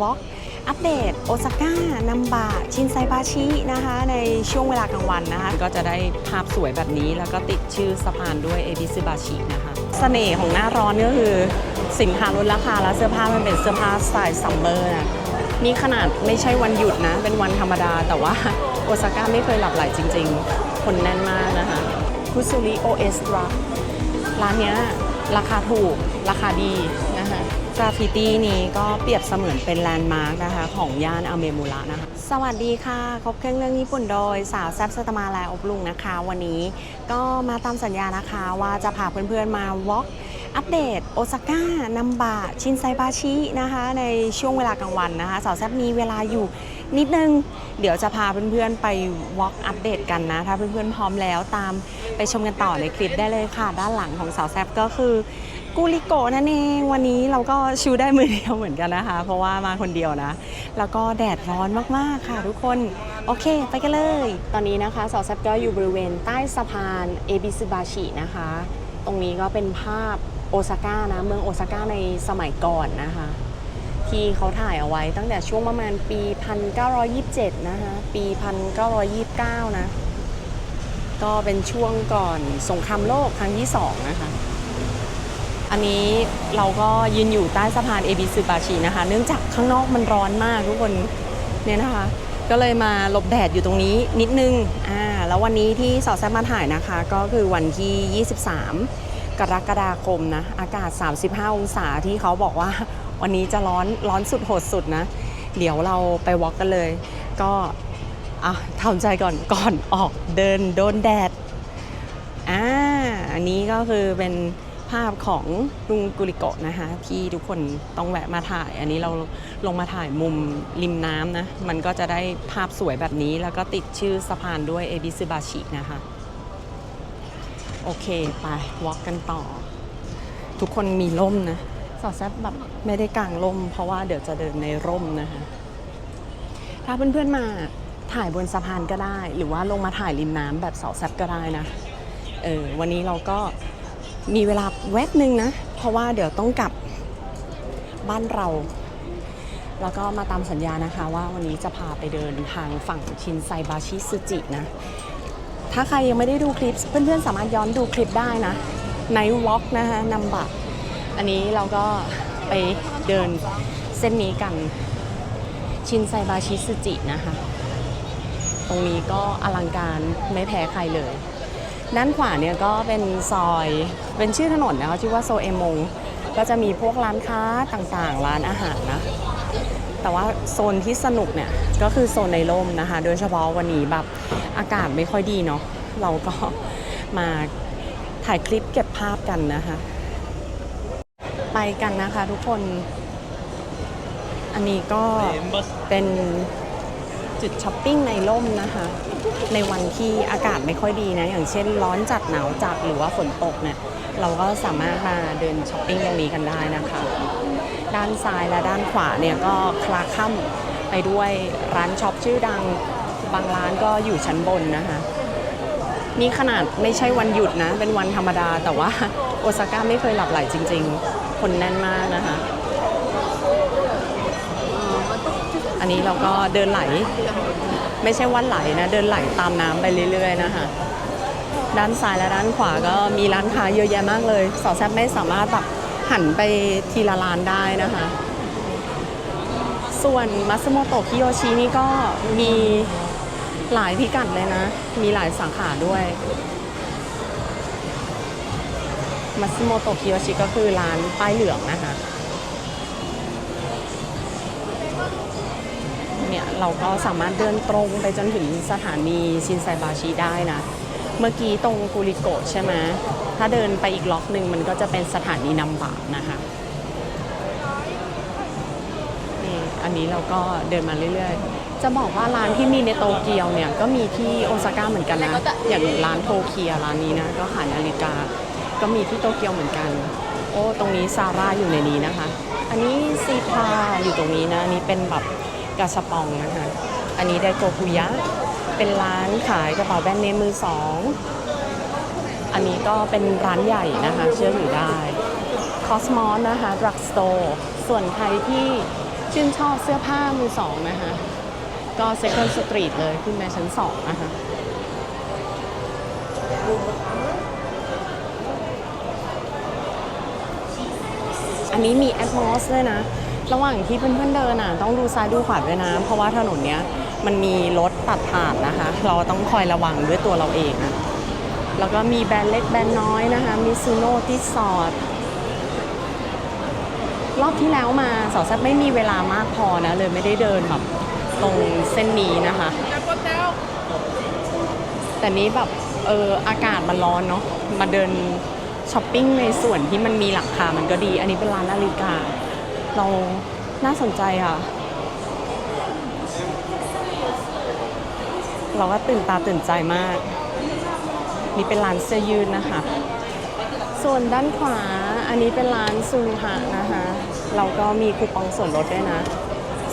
วอล์กอัปเดตโอซาก้านัมบะชินไซบาชินะคะ ในช่วงเวลากลางวันนะคะ ก็จะได้ภาพสวยแบบนี้ แล้วก็ติดชื่อสะพานด้วยเอบิซึบาชินะคะเสน่ห์ของหน้าร้อนก็คือสินค้าลดราคาแล้วเสื้อผ้ามันเป็นเสื้อผ้าสไตล์ซัมเมอร์นะนี่ขนาดไม่ใช่วันหยุดนะ เป็นวันธรรมดา แต่ว่าโอซาก้าไม่เคยหลับไหลจริง ๆ คนแน่นมากนะคะคุซูริโอเอสตราร้านนี้ราคาถูกราคาดี กราฟิตี้นี้ก็เปรียบเสมือนเป็นแลนด์มาร์กนะคะ ของย่านอาเมมูระนะคะ สวัสดีค่ะ ครบเครื่องเรื่องญี่ปุ่นโดยสาวแซบสตมาแลอบลุงนะคะ วันนี้ก็มาตามสัญญานะคะว่าจะพาเพื่อนๆมาวอล์กอัปเดตโอซาก้านัมบะชินไซบาชินะคะ ในช่วงเวลากลางวันนะคะ สาวแซบมีเวลาอยู่ นิดนึง เดี๋ยวจะพาเพื่อนๆไปวอล์กอัปเดตกันนะ ถ้าเพื่อนๆพร้อมแล้วตามไปชมกันต่อในคลิปได้เลยค่ะ ด้านหลังของสาวแซบก็คือกูริโกนั่นเองวันนี้เราก็ชิวได้มือเดียวเหมือนกันนะคะ เพราะว่ามาคนเดียวนะ แล้วก็แดดร้อนมากๆค่ะทุกคนโอเค ไปกันเลย ตอนนี้นะคะสาวแซบก็อยู่บริเวณใต้สะพานเอบิซึบาชินะคะ ตรงนี้ก็เป็นภาพโอซาก้านะ เมืองโอซาก้าในสมัยก่อนนะคะ ที่เขาถ่ายเอาไว้ตั้งแต่ช่วงประมาณปี 1927 นะคะ ปี 1929 นะ ก็เป็นช่วงก่อนสงครามโลกครั้งที่ 2 นะคะ อันนี้เราก็ยืนอยู่ใต้สะพานเอบิซึบาชินะคะ เนื่องจากข้างนอกมันร้อนมากทุกคนเนี่ยนะคะ ก็เลยมาหลบแดดอยู่ตรงนี้นิดนึง อ่า แล้ววันนี้ที่สอดแซมมาถ่ายนะคะ ก็คือวันที่ 23 กรกฎาคมนะ อากาศ 35 องศาที่เขาบอกว่าวันนี้จะร้อนร้อนสุดโหดสุดนะ เดี๋ยวเราไปวอล์กกันเลย ก็อะทำใจก่อนก่อนออกเดินโดนแดดอ่าอันนี้ก็คือเป็นภาพของลุงกุริโกะนะคะที่ทุกคนต้องแวะมาถ่าย อันนี้เราลงมาถ่ายมุมริมน้ำนะ มันก็จะได้ภาพสวยแบบนี้แล้วก็ติดชื่อสะพานด้วยเอบิซึบาชินะคะ โอเค ไปวอล์กกันต่อ ทุกคนมีร่มนะสอดแซบแบบไม่ได้กางร่ม เพราะว่าเดี๋ยวจะเดินในร่มนะคะ ถ้าเพื่อนๆมาถ่ายบนสะพานก็ได้ หรือว่าลงมาถ่ายริมน้ำแบบเสาแซบก็ได้นะเออวันนี้เราก็มีเวลาแวบหนึ่งนะ เพราะว่าเดี๋ยวต้องกลับบ้านเรา แล้วก็มาตามสัญญานะคะว่าวันนี้จะพาไปเดินทางฝั่งชินไซบาชิซึจินะ ถ้าใครยังไม่ได้ดูคลิป เพื่อนๆสามารถย้อนดูคลิปได้นะ ในวอล์กนะคะนำบะอันนี้เราก็ไปเดินเส้นนี้กันชินไซบาชิซึจินะคะ ตรงนี้ก็อลังการไม่แพ้ใครเลย ด้านขวาเนี่ยก็เป็นซอยเป็นชื่อถนนนะคะชื่อว่าโซเอมง ก็จะมีพวกร้านค้าต่างๆ ร้านอาหารนะ แต่ว่าโซนที่สนุกเนี่ยก็คือโซนในร่มนะคะ โดยเฉพาะวันนี้แบบอากาศไม่ค่อยดีเนาะเราก็มาถ่ายคลิปเก็บภาพกันนะคะ ไปกันนะคะทุกคน อันนี้ก็เป็นจุดช้อปปิ้งในร่มนะคะ ในวันที่อากาศไม่ค่อยดีนะ อย่างเช่นร้อนจัดหนาวจัดหรือว่าฝนตกเนี่ย เราก็สามารถมาเดินช้อปปิ้งตรงนี้กันได้นะคะ ด้านซ้ายและด้านขวาเนี่ยก็คลาค่ำไปด้วยร้านช็อปชื่อดัง บางร้านก็อยู่ชั้นบนนะคะนี่ขนาดไม่ใช่วันหยุดนะ เป็นวันธรรมดาแต่ว่าโอซาก้าไม่เคยหลับไหลจริง ๆ คนแน่นมากนะคะ อันนี้เราก็เดินไหล ไม่ใช่ว่าไหลนะ เดินไหลตามน้ำไปเรื่อย ๆ นะคะ ด้านซ้ายและด้านขวาก็มีร้านค้าเยอะแยะมากเลย สอแซบไม่สามารถแบบ หันไปทีละร้านได้นะคะ ส่วนมัสโมโตะคิโยชินี่ก็มีหลายพิกัดเลยนะ มีหลายสาขาด้วยมัสโมโตะคิโยชิก็คือร้านป้ายเหลืองนะคะเนี่ยเราก็สามารถเดินตรงไปจนถึงสถานีชินไซบาชิได้นะ เมื่อกี้ตรงกุริโกะใช่ไหม ถ้าเดินไปอีกล็อกหนึ่งมันก็จะเป็นสถานีนำบะนะคะนี่อันนี้เราก็เดินมาเรื่อยๆ จะบอกว่าร้านที่มีในโตเกียวเนี่ยก็มีที่โอซาก้าเหมือนกันนะ อย่างร้านโทเคียร้านนี้นะ ก็ขายนาฬิกา ก็มีที่โตเกียวเหมือนกัน โอ้ตรงนี้ซาร่าอยู่ในนี้นะคะ อันนี้ซีพาอยู่ตรงนี้นะนนี้เป็นแบบกาชาปองนะคะ อันนี้ไดโกคุยะ เป็นร้านขายกระเป๋าแบรนด์เนมมือสอง อันนี้ก็เป็นร้านใหญ่นะคะ เชื่อถือได้คอสมอสนะคะดรักสโตร์ส่วนใครที่ชื่นชอบเสื้อผ้ามือสองนะคะ ก็ Second Street เลยขึ้นมาชั้นสองนะคะอันนี้มีแอดมอสด้วยนะ ระหว่างที่เพื่อนๆเดินอะต้องดูซ้ายดูขวาด้วยนะ เพราะว่าถนนเนี้ยมันมีรถตัดผ่านนะคะ เราต้องคอยระวังด้วยตัวเราเองนะ แล้วก็มีแบรนด์เล็กแบรนด์น้อยนะคะมีซูโน่ที่สอดรอบที่แล้วมาสาวแซบไม่มีเวลามากพอนะ เลยไม่ได้เดินแบบตรงเส้นนี้นะคะ แต่นี้แบบเอออากาศมันร้อนเนาะมาเดินช้อปปิ้งในส่วนที่มันมีหลังคามันก็ดี อันนี้เป็นร้านนาฬิกา เราน่าสนใจค่ะ เราก็ตื่นตาตื่นใจมาก นี่เป็นร้านเสื้อยืดนะคะ ส่วนด้านขวาอันนี้เป็นร้านซูฮะนะคะ เราก็มีคูปองส่วนลดด้วยนะ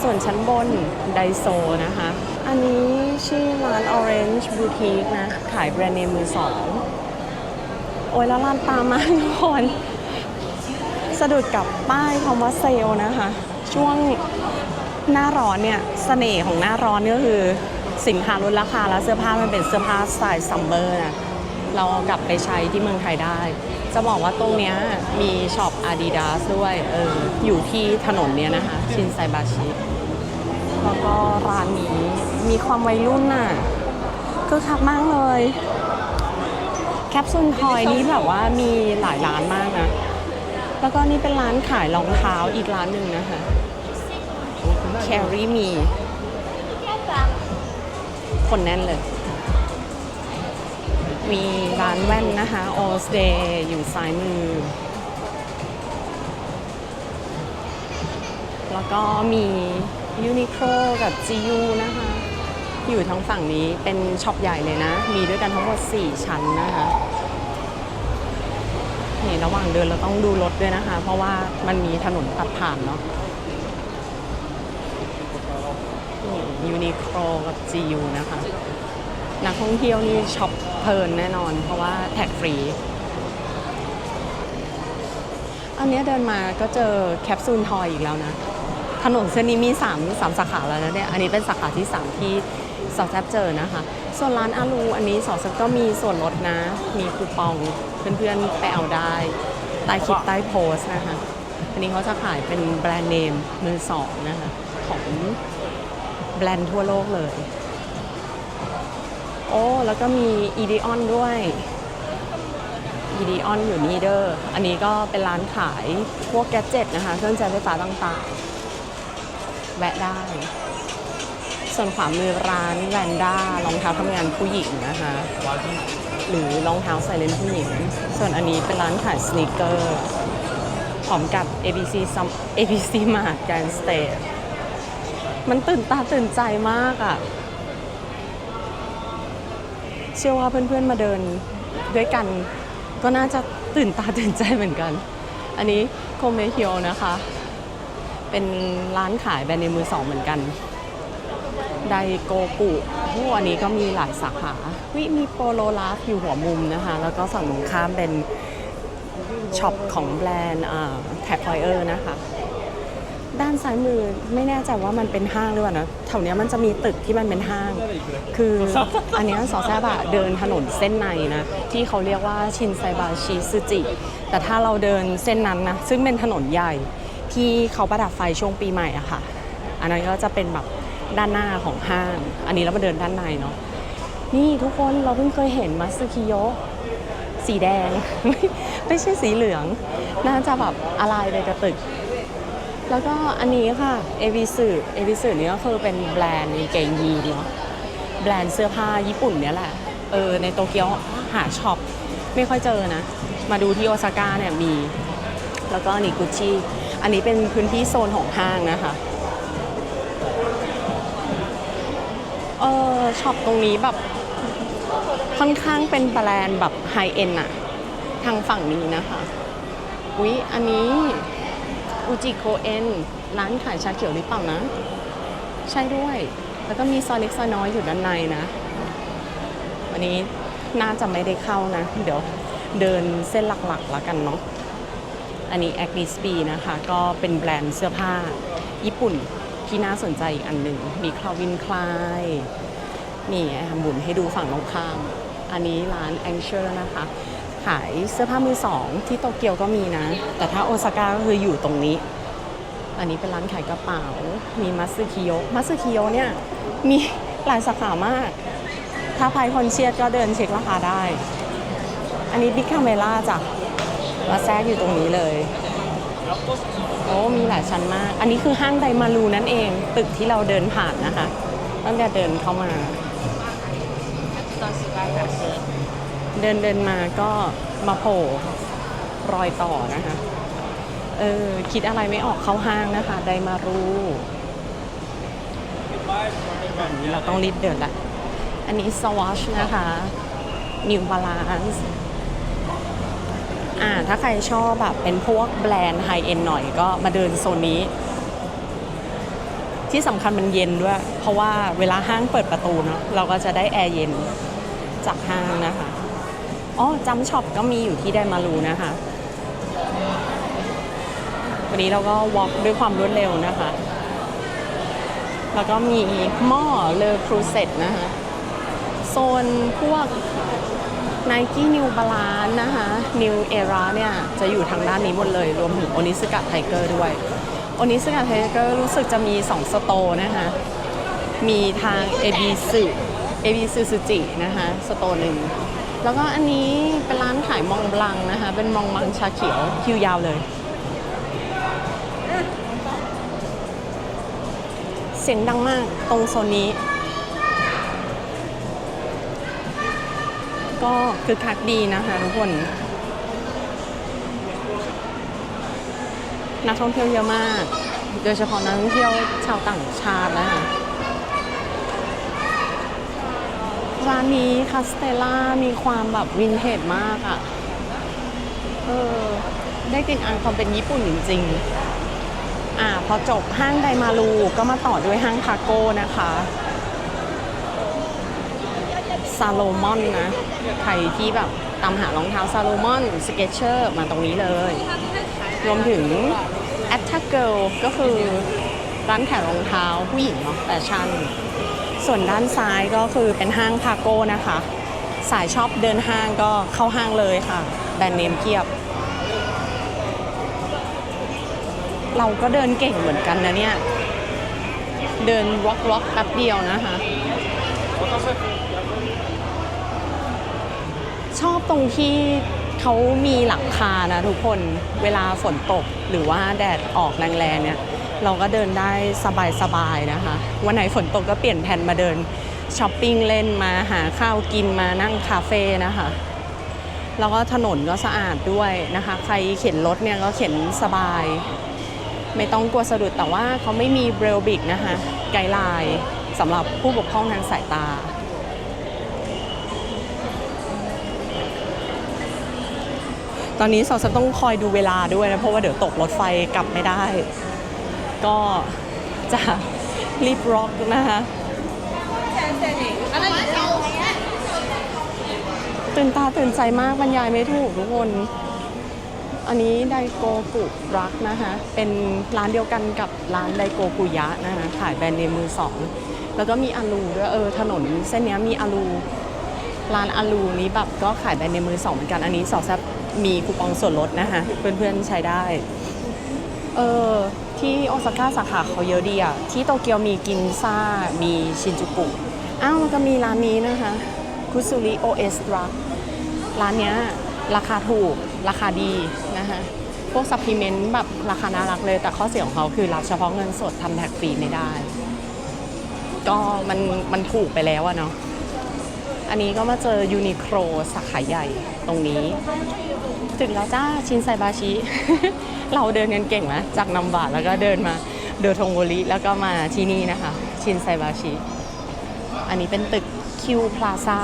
ส่วนชั้นบนไดโซนะคะ อันนี้ชื่อร้าน Orange Boutique นะ ขายแบรนด์เนมมือสอง โอ้ยแล้วร้านตามมาทุกคนสะดุดกับป้ายคำว่าเซลนะคะ ช่วงหน้าร้อนเนี่ยสเสน่ห์ของหน้าร้อนก็คือสินค้าลดราคาแล้วเสื้อผ้ามันเป็นเสื้อผ้าสไตล์ซัมเมอร์นะ เราเอากลับไปใช้ที่เมืองไทยได้ จะบอกว่าตรงเนี้ยมีช็อป Adidas ด้วยเอออยู่ที่ถนนเนี้ยนะคะ ชินไซบาชิ แล้วก็ร้านนี้มีความวัยรุ่นน่ะคือคักมากเลย แคปซูลทอยนี้แบบว่ามีหลายร้านมากนะ แล้วก็นี่เป็นร้านขายรองเท้าอีกร้านหนึ่งนะคะแครีมีคนแน่นเลย มีร้านแว่นนะคะ All Day อยู่ซ้ายมือ แล้วก็มี Uniqlo กับ GU นะคะ อยู่ทางฝั่งนี้เป็นช็อปใหญ่เลยนะ มีด้วยกันทั้งหมด 4 ชั้นนะคะนี่ระหว่างเดินเราต้องดูรถด้วยนะคะ เพราะว่ามันมีถนนตัดผ่านเนาะยูนิโคลกับ GU นะคะ นักท่องเที่ยวนี่ช็อปเพลินแน่นอน เพราะว่าแท็กฟรี อันนี้เดินมาก็เจอแคปซูลทอยอีกแล้วนะ ถนนเส้นนี้มี3 3สาขาแล้วนะเนี่ย อันนี้เป็นสาขาที่ 3 ที่สาวแซบเจอนะคะ ส่วนร้านอาลูอันนี้สาวแซบก็มีส่วนลดนะ มีคูปองเพื่อนๆไปเอาได้ใต้คลิปใต้โพสนะคะ อันนี้เขาจะขายเป็นแบรนด์เนมมือสองนะคะ ของแบรนด์ทั่วโลกเลย โอ้แล้วก็มีอีดีออนด้วยอีดีออนอยู่นี่เด้ออันนี้ก็เป็นร้านขายพวกแกดเจ็ตนะคะ เครื่องใช้ไฟฟ้าต่างๆ แวะได้ ส่วนขวามือร้านแวนด้ารองเท้าทำงานผู้หญิงนะคะ หรือรองเท้าใส่เล่นผู้หญิง ส่วนอันนี้เป็นร้านขายสเนคเกอร์พร้อมกับ ABC Sum ABC Mart Grand State มันตื่นตาตื่นใจมากอะ่ะ เชื่อว่าเพื่อนๆมาเดินด้วยกัน ก็น่าจะตื่นตาตื่นใจเหมือนกัน อันนี้โคเมเฮียวนะคะ เป็นร้านขายแบรนด์เนมือสองเหมือนกัน ไดโกกุโอ้อันนี้ก็มีหลายสาขาวิมีโปโลลาฟอยู่หัวมุมนะคะ แล้วก็ฝั่งตรงข้ามเป็นช็อปของแบรนด์แท็กไฟเออร์นะคะ ด้านซ้ายมือไม่แน่ใจว่ามันเป็นห้างหรือเปล่านะแถวเนี้ยมันจะมีตึกที่มันเป็นห้าง คืออันเนี้ยสอแซบะเดินถนนเส้นในนะ ที่เขาเรียกว่าชินไซบาชิซึจิ แต่ถ้าเราเดินเส้นนั้นนะ ซึ่งเป็นถนนใหญ่ที่เขาประดับไฟช่วงปีใหม่อะค่ะ อันนั้นก็จะเป็นแบบด้านหน้าของห้าง อันนี้เรามาเดินด้านในเนาะนี่ทุกคนเราเพิ่งเคยเห็นมัสึคิโยะสีแดง ไม่ใช่สีเหลือง น่าจะแบบอะไรไปกับตึก แล้วก็อันนี้ค่ะเอวิสึเอวิสึนี่ก็คือเป็นแบรนด์เกงยีนเนาะแบรนด์เสื้อผ้าญี่ปุ่นเนี่ยแหละ เออในโตเกียวหาช็อปไม่ค่อยเจอนะ มาดูที่โอซาก้าเนี่ยมี แล้วก็นนี้กุชชี่ อันนี้เป็นพื้นที่โซนของห้างนะคะ เออช็อปตรงนี้แบบค่อนข้างเป็นแบรนด์แบบไฮเอ็นอะทางฝั่งนี้นะคะ อุ๊ย อันนี้ อูจิโกเอ็นร้านขายชาเขียวหรือเปล่านะ ใช่ด้วย แล้วก็มีซอยเล็กซอยน้อยอยู่ด้านในนะ วันนี้น่าจะไม่ได้เข้านะ เดี๋ยวเดินเส้นหลักๆแล้วกันเนาะอันนี้ a g n e s B นะคะ ก็เป็นแบรนด์เสื้อผ้า ญี่ปุ่นที่น่าสนใจอีกอันหนึ่ง มีคลาวินคลายนี่หมุนให้ดูฝั่งตรงข้าม อันนี้ร้าน a n c h o r นะคะ ขายเสื้อผ้ามือสองที่โตเกียวก็มีนะ แต่ถ้าโอซาก้าก็คืออยู่ตรงนี้ อันนี้เป็นร้านขายกระเป๋า มีมัตสึคิโยมัตสึคิโยเนี่ยมีหลายสาขามาก ถ้าใครคนเชียดก็เดินเช็คราคาได้ อันนี้บิ๊กคาเมล่าจ้ะมาแทรกอยู่ตรงนี้เลยโอ้มีหลายชั้นมาก อันนี้คือห้างไดมารูนั่นเอง ตึกที่เราเดินผ่านนะคะ ตั้งแต่เดินเข้ามา เดินเดินมาก็มาโผล่รอยต่อนะคะ เออ คิดอะไรไม่ออกเข้าห้างนะคะ ไดมารูอันนี้เราต้องรีบเดินละ อันนี้สวอชนะคะ New Balance อ่า ถ้าใครชอบแบบเป็นพวกแบรนด์ไฮเอ็นหน่อยก็มาเดินโซนนี้ ที่สำคัญมันเย็นด้วย เพราะว่าเวลาห้างเปิดประตูเนาะเราก็จะได้แอร์เย็นจากห้างนะคะ อ๋อจำช็อปก็มีอยู่ที่ไดมารูนะคะ วันนี้เราก็วอล์กด้วยความรวดเร็วนะคะ แล้วก็มีหม้อเลอครูเซตนะคะ โซนพวก Nike New Balance นะคะ New Era เนี่ย จะอยู่ทางด้านนี้หมดเลย รวมถึงโอนิสกะไทเกอร์ด้วยโอนิสกะไทเกอร์รู้สึกจะมี 2 สโตนะคะ มีทาง a b สึ a b สึสุจินะคะ สโตหนึ่ง แล้วก็อันนี้เป็นร้านขายมองบลังนะคะ เป็นมองบลังชาเขียวคิวยาวเลย เสียงดังมากตรงโซนนี้ ก็คือคักดีนะคะทุกคน นักท่องเที่ยวเยอะมาก โดยเฉพาะนักท่องเที่ยวชาวต่างชาตินะคะ ร้านนี้คาสเตล่ามีความแบบวินเทจมากอะ่ะ เออ ได้กลิ่นอายความเป็นญี่ปุ่นจริงๆ อ่าพอจบห้างไดมารูก็มาต่อด้วยห้างคาโก้นะคะซาโลมอนนะ ใครที่แบบตามหารองเท้าซาโลมอนสเก t เชอร์มาตรงนี้เลย รวมถึง a t t a c Girl ก็คือร้านขายรองเท้าผู้หญิงเนาะแฟชั่น ส่วนด้านซ้ายก็คือเป็นห้างพาโก้นะคะ สายชอบเดินห้างก็เข้าห้างเลยค่ะ แบรนด์เนมเพียบ เราก็เดินเก่งเหมือนกันนะเนี่ย เดินวอล์กวอล์กแป๊บเดียวนะคะ ชอบตรงที่เขามีหลังคานะทุกคนเวลาฝนตกหรือว่าแดดออกแรงๆเนี่ย เราก็เดินได้สบายๆนะคะ วันไหนฝนตกก็เปลี่ยนแผนมาเดินช้อปปิ้งเล่นมาหาข้าวกินมานั่งคาเฟ่นะคะ แล้วก็ถนนก็สะอาดด้วยนะคะ ใครเข็นรถเนี่ยก็เข็นสบาย ไม่ต้องกลัวสะดุดแต่ว่าเขาไม่มีเบรลบิกนะคะไกด์ไลน์สำหรับผู้บกพร่องทางสายตาตอนนี้สาวจะต้องคอยดูเวลาด้วยนะ เพราะว่าเดี๋ยวตกรถไฟกลับไม่ได้ ก็จะรีบร็อกนะคะตื่นตาตื่นใจมากบรรยายไม่ถูกทุกคน อันนี้ไดโกกุรักนะคะเป็นร้านเดียวกันกับร้านไดโกกุยะนะคะขายแบรนด์เนมมือสองแล้วก็มีอาลูด้วยเออถนนเส้นนี้มีอาลูร้านอาลูนี้แบบก็ขายแบรนด์เนมมือสองเหมือนกันอันนี้สอแซบมีคูปองส่วนลดนะคะเพื่อนๆใช้ได้ เออ ที่โอซาก้าสาขาเขาเยอะดีอะที่โตเกียวมีกินซ่า มีชินจูกุ อ้าวมันก็มีร้านนี้นะคะ คุซุริโอเอสตราร้านเนี้ยราคาถูก ราคาดีนะคะพวกซัพพลีเมนต์แบบราคาน่ารักเลย แต่ข้อเสียของเขาคือรับเฉพาะเงินสดทำแท็กฟรีไม่ได้ ก็มันมันถูกไปแล้วอะเนาะอันนี้ก็มาเจอยูนิโคลสาขาใหญ่ตรงนี้ ถึงแล้วจ้าชินไซบาชิ เราเดินกันเก่งไหมจากนัมบะแล้วก็เดินมาเดอทงโกริแล้วก็มาที่นี่นะคะ ชินไซบาชิ อันนี้เป็นตึกคิวพลาซ่า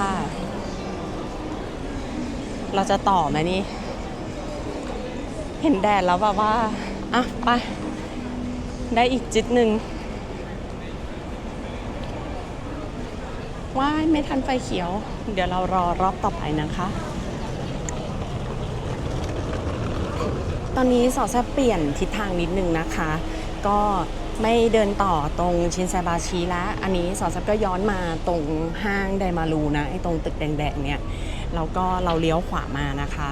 เราจะต่อไหมนี่ เห็นแดดแล้วแบบว่า อะ ไป ได้อีกจิตหนึ่งว้ายไม่ทันไฟเขียว เดี๋ยวเรารอรอบต่อไปนะคะ ตอนนี้สอแซบเปลี่ยนทิศทางนิดนึงนะคะ ก็ไม่เดินต่อตรงชินไซบาชิแล้วอันนี้สอซับก็ย้อนมาตรงห้างไดมารูนะไอ้ตรงตึกแดงๆเนี่ย แล้วก็เราเลี้ยวขวามานะคะ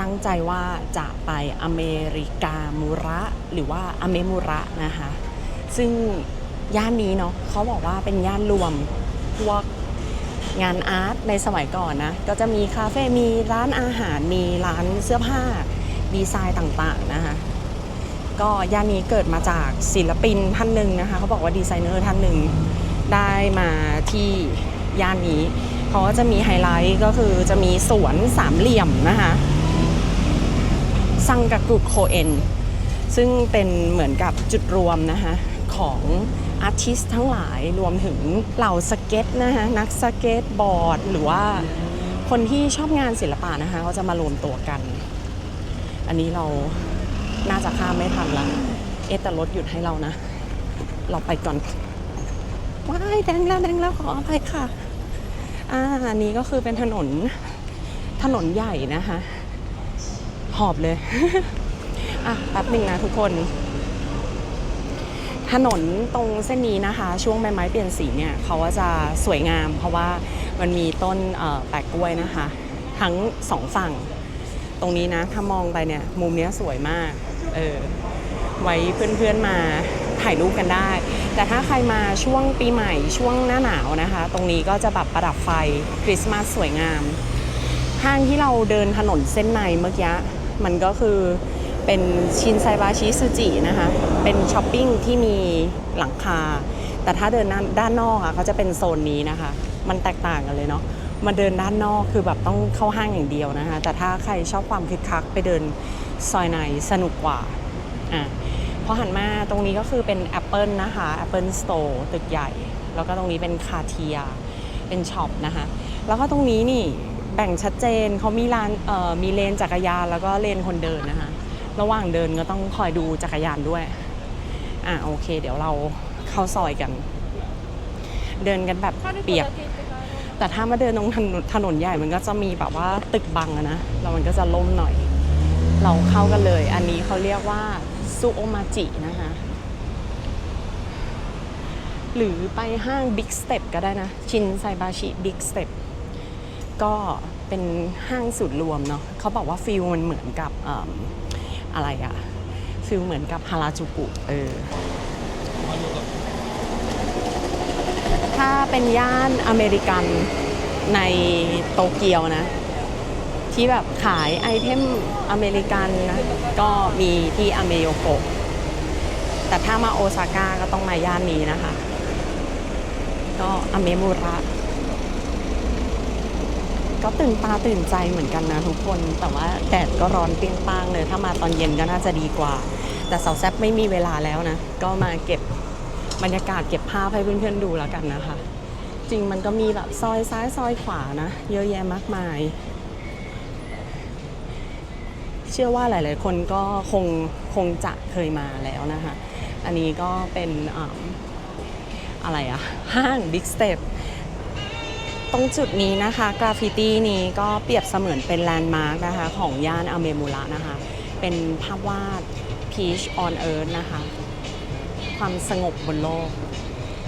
ตั้งใจว่าจะไปอเมริกามูระหรือว่าอเมมูระนะคะ ซึ่งย่านนี้เนาะเขาบอกว่าเป็นย่านรวมพวกงานอาร์ตในสมัยก่อนนะ ก็จะมีคาเฟ่ มีร้านอาหาร มีร้านเสื้อผ้า ดีไซน์ต่างๆนะคะก็ย่านนี้เกิดมาจากศิลปินท่านหนึ่งนะคะเขาบอกว่าดีไซเนอร์ท่านหนึ่งได้มาที่ย่านนี้เขาก็จะมีไฮไลท์ก็คือจะมีสวนสามเหลี่ยมนะคะซังกากุโคเอนซึ่งเป็นเหมือนกับจุดรวมนะคะของอาร์ติสทั้งหลายรวมถึงเหล่าสเก็ตนะคะนักสเก็ตบอร์ด หรือว่าคนที่ชอบงานศิลปะนะคะเขาจะมารวมตัวกัน อันนี้เราน่าจะข้ามไม่ทันละเอะแต่รถหยุดให้เรานะ เราไปก่อน ว้ายแดงแล้วแดงแล้วขออภัยค่ะ อ่าอันนี้ก็คือเป็นถนนถนนใหญ่นะคะ หอบเลย อะแป๊บหนึ่งนะทุกคน ถนนตรงเส้นนี้นะคะ ช่วงใบไม้เปลี่ยนสีเนี่ยเขาก็จะสวยงาม เพราะว่ามันมีต้นแปะกล้วยนะคะ ทั้งสองฝั่ง ตรงนี้นะ ถ้ามองไปเนี่ย มุมเนี้ยสวยมาก เออ ไว้เพื่อนๆมาถ่ายรูปกันได้ แต่ถ้าใครมาช่วงปีใหม่ช่วงหน้าหนาวนะคะ ตรงนี้ก็จะแบบประดับไฟคริสต์มาสสวยงาม ห้างที่เราเดินถนนเส้นในเมื่อกี้มันก็คือเป็นชินไซบาชิซูจินะคะ เป็นช้อปปิ้งที่มีหลังคา แต่ถ้าเดินด้านด้านนอกอะเขาจะเป็นโซนนี้นะคะ มันแตกต่างกันเลยเนาะ มาเดินด้านนอกคือแบบต้องเข้าห้างอย่างเดียวนะคะ แต่ถ้าใครชอบความคึกคักไปเดินซอยในสนุกกว่าอะพอหันมาตรงนี้ก็คือเป็น Apple นะคะ Apple Store ตึกใหญ่ แล้วก็ตรงนี้เป็นคาเทียเป็นช็อปนะคะ แล้วก็ตรงนี้นี่แบ่งชัดเจนเขามีลานเอ่อมีเลนจักรยานแล้วก็เลนคนเดินนะคะ ระหว่างเดินก็ต้องคอยดูจักรยานด้วย อะโอเค เดี๋ยวเราเข้าซอยกัน เดินกันแบบเปียก แต่ถ้ามาเดินตรงถนนถนนใหญ่มันก็จะมีแบบว่าตึกบังนะแล้วมันก็จะล่มหน่อย เราเข้ากันเลย อันนี้เขาเรียกว่าซูโอมาจินะคะหรือไปห้าง Big Step ก็ได้นะ ชินไซบาชิ Big Step ก็เป็นห้างสุดรวมเนาะเขาบอกว่าฟิลมันเหมือนกับออะไรอะฟิลเหมือนกับฮาราจูกุเออ ถ้าเป็นย่านอเมริกันในโตเกียวนะ ที่แบบขายไอเทมอเมริกันนะ ก็มีที่อเมโยโกะแต่ถ้ามาโอซาก้าก็ต้องมาย่านนี้นะคะ ก็อเมมุระก็ตื่นตาตื่นใจเหมือนกันนะทุกคน แต่ว่าแดดก็ร้อนเปรี้ยงป้างเลย ถ้ามาตอนเย็นก็น่าจะดีกว่า แต่สาวแซบไม่มีเวลาแล้วนะ ก็มาเก็บ บรรยากาศเก็บภาพให้เพื่อนๆดูแล้วกันนะคะ จริงมันก็มีแบบซอยซ้ายซอยขวานะ เยอะแยะมากมาย เชื่อว่าหลายๆคนก็คงคงจะเคยมาแล้วนะคะ อันนี้ก็เป็นออะไรอะห้าง Big Step ตรงจุดนี้นะคะกราฟฟิตี้นี้ก็เปรียบเสมือนเป็นแลนด์มาร์กนะคะ ของย่านอเมมูระนะคะ เป็นภาพวาด Peach on Earth นะคะ ความสงบบนโลก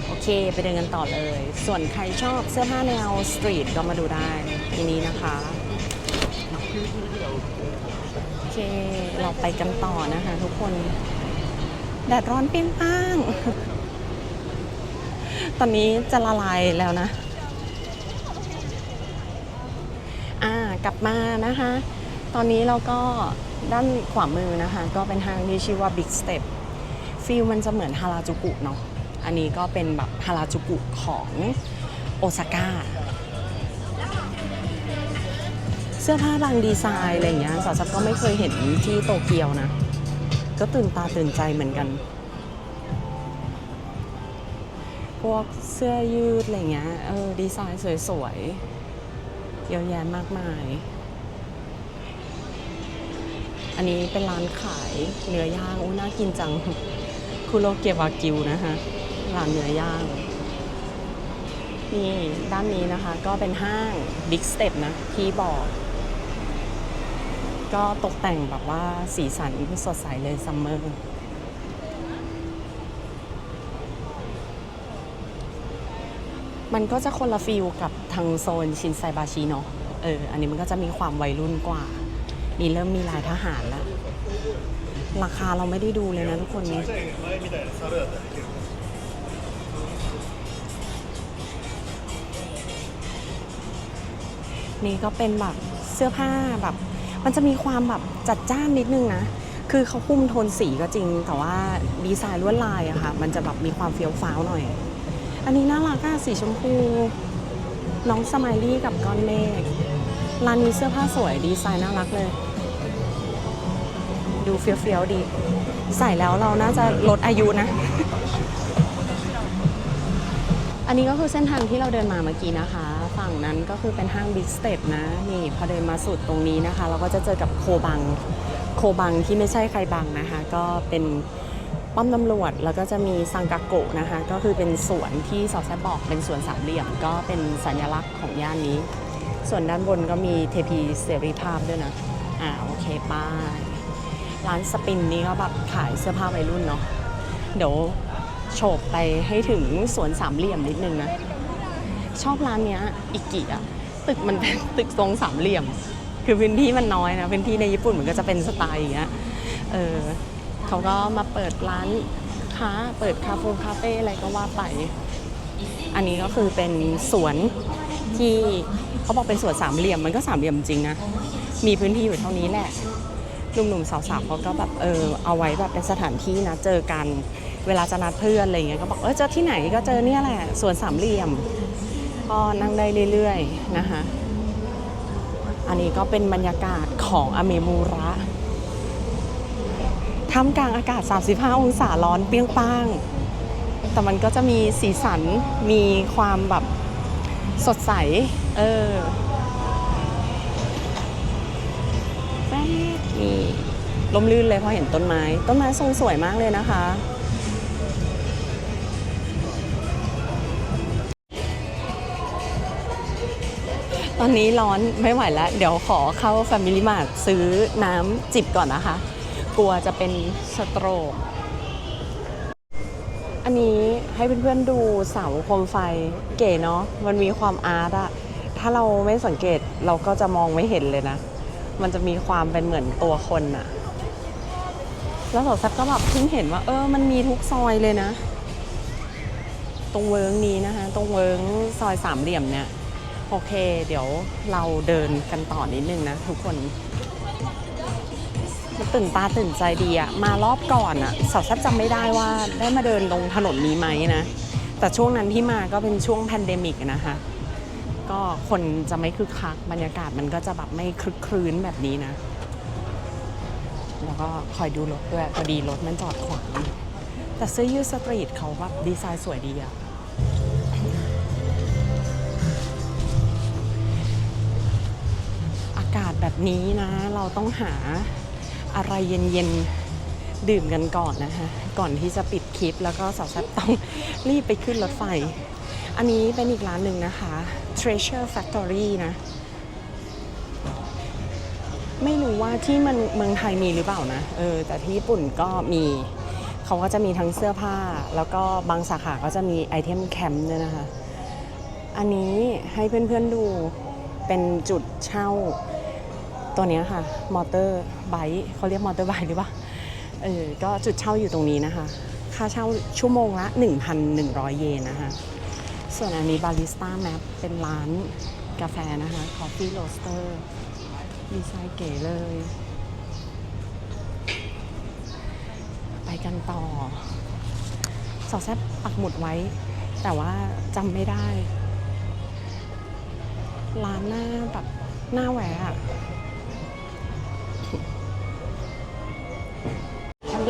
โอเค ไปเดินกันต่อเลย ส่วนใครชอบเสื้อผ้าแนวสตรีทก็มาดูได้ทีนี้นะคะโอเค เราไปกันต่อนะคะทุกคน แดดร้อนเปรี้ยงป้าง ตอนนี้จะละลายแล้วนะอ่ากลับมานะคะ ตอนนี้เราก็ด้านขวามือนะคะ ก็เป็นห้างที่ชื่อว่า Big Step ฟิลมันจะเหมือนฮาราจูกุเนาะอันนี้ก็เป็นแบบฮาราจูกุของโอซาก้าเสื้อผ้าบางดีไซน์อะไรอย่างเงี้ยสาวซับก็ไม่เคยเห็นที่โตเกียวนะ ก็ตื่นตาตื่นใจเหมือนกัน พวกเสื้อยืดอะไรเงี้ยเออดีไซน์สวยๆเยอะแยะมากมาย อันนี้เป็นร้านขายเนื้อย่างโอ้น่ากินจัง คุโรเกะวากิวนะคะร้านเนื้อย่างนี่ด้านนี้นะคะก็เป็นห้างบิ๊กสเตปนะที่บอกก็ตกแต่งแบบว่าสีสันสดใสเลยซัมเมอร์มันก็จะคนละฟิลกับทางโซนชินไซบาชิเนาะเออ อันนี้มันก็จะมีความวัยรุ่นกว่า นี่เริ่มมีลายทหารแล้ว ราคาเราไม่ได้ดูเลยนะทุกคนนี้นี่ก็เป็นแบบเสื้อผ้าแบบ มันจะมีความแบบจัดจ้านนิดนึงนะ คือเขาคุมโทนสีก็จริง แต่ว่าดีไซน์ลวดลายอะค่ะ มันจะแบบมีความเฟี้ยวฟ้าวหน่อย อันนี้น่ารักอะสีชมพู น้องสไมลี่กับก้อนเมฆร้านนี้เสื้อผ้าสวยดีไซน์น่ารักเลย ดูเฟี้ยวๆดี ใส่แล้วเราน่าจะลดอายุนะ อันนี้ก็คือเส้นทางที่เราเดินมาเมื่อกี้นะคะ ฝั่งนั้นก็คือเป็นห้างบิ๊กสเต e นะ นี่พอเดินมาสุดตรงนี้นะคะ เราก็จะเจอกับโคบัง โคบังที่ไม่ใช่ใครบังนะคะ ก็เป็นป้อมตำรวจแล้วก็จะมีซังกาโกะนะคะ ก็คือเป็นสวนที่สอแซบบอกเป็นสวนสามเหลี่ยม ก็เป็นสัญลักษณ์ของย่านนี้ ส่วนด้านบนก็มีเทพีเสรีภาพด้วยนะ อ่าโอเคป้าย ร้านสปินนี้ก็แบบขายเสื้อผ้าวัยรุ่นเนาะเดี๋ยวโฉบไปให้ถึงสวนสามเหลี่ยมนิดนึงนะ ชอบร้านเนี้ยอิกิอะตึกมันเป็นตึกทรงสามเหลี่ยม คือพื้นที่มันน้อยนะพื้นที่ในญี่ปุ่นมันก็จะเป็นสไตล์อย่างเงี้ยเออเขาก็มาเปิดร้านค้าเปิดคาเฟ่คาเฟ่อะไรก็ว่าไป อันนี้ก็คือเป็นสวนที่เขาบอกเป็นสวนสามเหลี่ยมมันก็สามเหลี่ยมจริงนะ มีพื้นที่อยู่เท่านี้แหละ หนุ่มๆสาวๆเขาก็แบบเออเอาไว้แบบเป็นสถานที่นะเจอกัน เวลาจะนัดเพื่อนอะไรเงี้ยก็บอกเออเจอที่ไหนก็เจอเนี่ยแหละสวนสามเหลี่ยมก็นั่งได้เรื่อยๆนะคะอันนี้ก็เป็นบรรยากาศของอเมมูระท่ามกลางอากาศ 35 องศาร้อนเปรี้ยงป้าง แต่มันก็จะมีสีสัน มีความแบบสดใส เออ ลมลื่นเลยเพราะเห็นต้นไม้ ต้นไม้ทรงสวยมากเลยนะคะ ตอนนี้ร้อนไม่ไหวแล้ว เดี๋ยวขอเข้า Family Mart ซื้อน้ำจิบก่อนนะคะ กลัวจะเป็นสโตรก อันนี้ให้เพื่อนๆดูเสาโคมไฟเก๋เนาะมันมีความอาร์ตอะถ้าเราไม่สังเกตเราก็จะมองไม่เห็นเลยนะ มันจะมีความเป็นเหมือนตัวคนอะ แล้วสาวแซับก็แบบเพิ่งเห็นว่า เออมันมีทุกซอยเลยนะ ตรงเวิร์งนี้นะคะ ตรงเวิร์งซอยสามเหลี่ยมเนี่ยโอเค เดี๋ยวเราเดินกันต่อนิดนึงนะทุกคนมันตื่นตาตื่นใจดีอะมารอบก่อนอะสาวแซบจำไม่ได้ว่าได้มาเดินตรงถนนนี้ไหมนะ แต่ช่วงนั้นที่มาก็เป็นช่วงแพนเดมิกนะคะ ก็คนจะไม่คึกคักบรรยากาศมันก็จะแบบไม่คลึกครื้นแบบนี้นะ ก็คอยดูรถด้วยพอดีรถมันจอดขวางแต่เสื้อยืดสตรีทเขาแบบดีไซน์สวยดีอะอากาศแบบนี้นะ เราต้องหาอะไรเย็นๆ ดื่มกันก่อนนะคะก่อนที่จะปิดคลิปแล้วก็สาวแซบต้องรีบไปขึ้นรถไฟ อันนี้เป็นอีกร้านหนึ่งนะคะ Treasure Factory นะ ไม่รู้ว่าที่มันเมืองไทยมีหรือเปล่านะเออแต่ที่ญี่ปุ่นก็มีเขาก็จะมีทั้งเสื้อผ้า แล้วก็บางสาขาก็จะมีไอเทมแคมป์ด้วยนะคะ อันนี้ให้เพื่อนๆดูเป็นจุดเช่าตัวนี้ค่ะมอเตอร์ไบค์เขาเรียกมอเตอร์ไบค์หรือเปล่าเออก็จุดเช่าอยู่ตรงนี้นะคะ ค่าเช่าชั่วโมงละ 1,100 เยนนะคะ ส่วนอันนี้บาริสต้าแมปเป็นร้านกาแฟนะคะ Coffee Roaster ดีไซน์เก๋เลย ไปกันต่อ สอแซบปักหมุดไว้ แต่ว่าจำไม่ได้ ร้านหน้าแบบหน้าแหวะอะ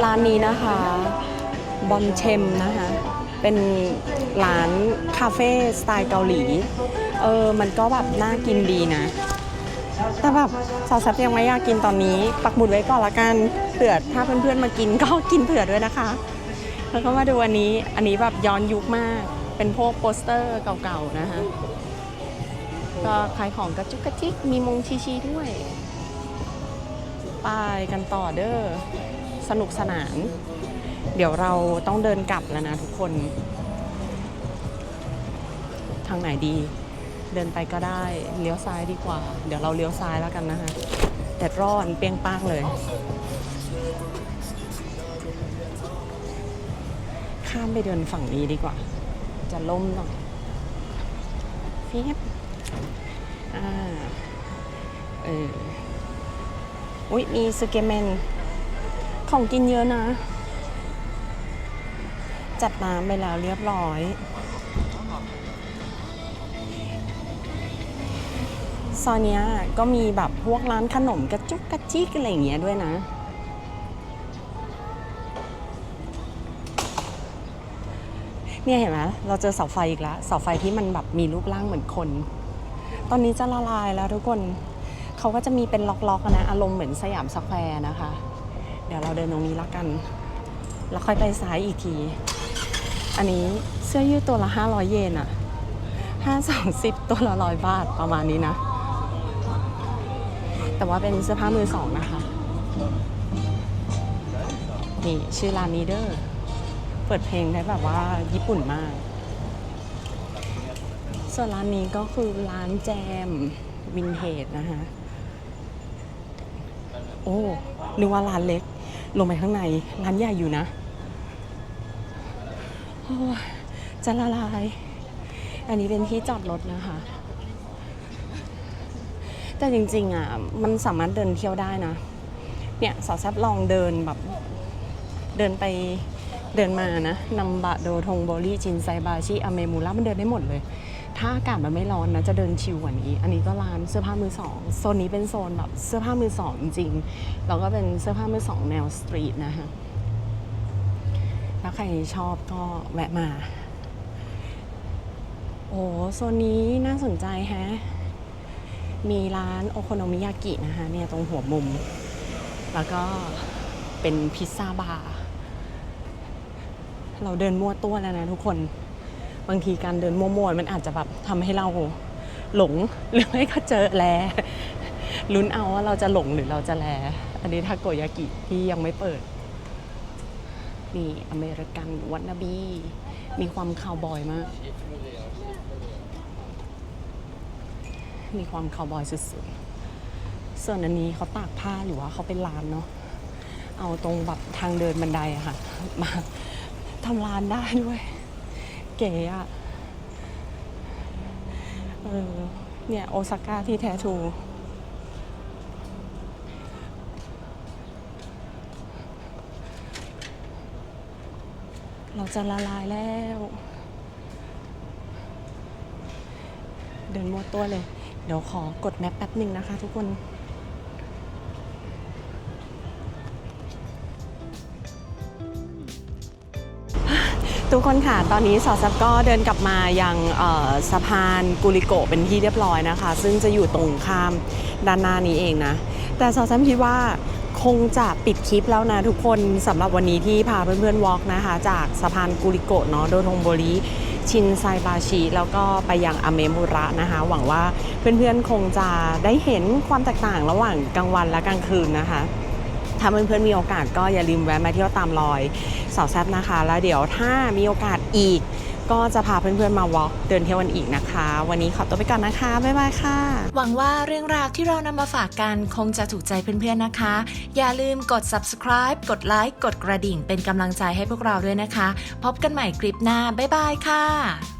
ร้านนี้นะคะ บอมเชมนะคะ เป็นร้านคาเฟ่สไตล์เกาหลี เออ มันก็แบบน่ากินดีนะ แต่แบบสาวแซับยังไม่อยากกินตอนนี้ปักหมุดไว้ก่อนละกันเผื่อถ้าเพื่อนๆมากินก็กินเผื่อด้วยนะคะ แล้วก็มาดูอันนี้อันนี้แบบย้อนยุคมาก เป็นพวกโปสเตอร์เก่าๆนะคะก็ขายของกระจุกกระจิกมีมงชีชีด้วย ไปกันต่อเด้อสนุกสนาน เดี๋ยวเราต้องเดินกลับแล้วนะทุกคน ทางไหนดี เดินไปก็ได้เลี้ยวซ้ายดีกว่า เดี๋ยวเราเลี้ยวซ้ายแล้วกันนะคะแดดร้อนเปรียงป้างเลย ข้ามไปเดินฝั่งนี้ดีกว่า จะล่มหน่อยฟีบอ่าเอออุ๊ยมีสเกเมนของกินเยอะนะ จัดน้ำไปแล้วเรียบร้อย ซอยเนี้ยก็มีแบบพวกร้านขนมกระจุกกระจิกอะไรอย่างเงี้ยด้วยนะ เนี่ยเห็นไหมเราเจอเสาไฟอีกแล้วเสาไฟที่มันแบบมีรูปร่างเหมือนคน ตอนนี้จะละลายแล้วทุกคนเขาก็จะมีเป็นล็อกๆนะ อารมณ์เหมือนสยามสแควร์นะคะ เดี๋ยวเราเดินตรงนี้ละกัน แล้วค่อยไปซ้ายอีกที อันนี้เสื้อยืดตัวละ 500 เยนอะ5 2 0 ตัวละร้อยบาทประมาณนี้นะ แต่ว่าเป็นเสื้อผ้ามือสองนะคะ นี่ชื่อร้านนี้เด้อเปิดเพลงได้แบบว่าญี่ปุ่นมาก ส่วนร้านนี้ก็คือร้านแจมวินเทจนะคะโอ้นึกว่าร้านเล็ก ลงไปข้างใน ร้านใหญ่อยู่นะโอ้จะละลาย อันนี้เป็นที่จอดรถนะคะ แต่จริงๆอะมันสามารถเดินเที่ยวได้นะ เนี่ยสาวแซบลองเดินแบบเดินไปเดินมานะนำบะโดทงโบลี่จินไซบาชิอเมมูระมันเดินได้หมดเลย ถ้าอากาศมันไม่ร้อนนะ จะเดินชิลกว่านี้ อันนี้ก็ร้านเสื้อผ้ามือสองโซนนี้เป็นโซนแบบเสื้อผ้ามือสองจริงๆแล้วก็เป็นเสื้อผ้ามือสองแนวสตรีทนะคะถ้าใครชอบก็แวะมา โอ้โซนนี้น่าสนใจแฮะ มีร้านโอโคโนมิยากินะคะเนี่ยตรงหัวมุม แล้วก็เป็นพิซซ่าบาร์เราเดินมั่วตัวแล้วนะทุกคนบางทีการเดินมั่วๆมันอาจจะแบบทำให้เราหลงหรือไม่ก็เจอแลลุ้นเอาว่าเราจะหลงหรือเราจะแล อันนี้ทาโกยากิที่ยังไม่เปิด นี่อเมริกันวัตนาบี มีความคาวบอยมาก มีความคาวบอยสุดๆ ส่วนอันนี้เขาตากผ้าหรือว่าเขาเป็นร้านเนาะ เอาตรงแบบทางเดินบันไดอะค่ะ มาทำร้านได้ด้วย เก๋อะเออเนี่ย โอซาก้าที่แท้ทูเราจะละลายแล้ว เดินมัวตัวเลย เดี๋ยวขอกดแมปแป๊บหนึ่งนะคะทุกคน ทุกคนค่ะ ตอนนี้สอซับก็เดินกลับมายังสะพานกุลิโกเป็นที่เรียบร้อยนะคะ ซึ่งจะอยู่ตรงข้ามด้านหน้านี้เองนะ แต่สอซับคิดว่าคงจะปิดคลิปแล้วนะทุกคนสำหรับวันนี้ที่พาเพื่อนๆวอล์กนะคะ จากสะพานกุลิโกเนาะโดทงโบริ ชินไซบาชิแล้วก็ไปยังอเมมุระนะคะ หวังว่าเพื่อนๆคงจะได้เห็นความแตกต่างระหว่างกลางวันและกลางคืนนะคะถ้าเพื่อนๆมีโอกาสก็อย่าลืมแวะมาเที่ยวตามรอยสาวแซบนะคะ แล้วเดี๋ยวถ้ามีโอกาสอีก ก็จะพาเพื่อนๆมาวอล์กเดินเที่ยวกันอีกนะคะ วันนี้ขอตัวไปก่อนนะคะ บ๊ายบายค่ะ หวังว่าเรื่องราวที่เรานำมาฝากกันคงจะถูกใจเพื่อนๆนะคะ อย่าลืมกด subscribe กดไลค์กดกระดิ่งเป็นกำลังใจให้พวกเราด้วยนะคะ พบกันใหม่คลิปหน้า บ๊ายบายค่ะ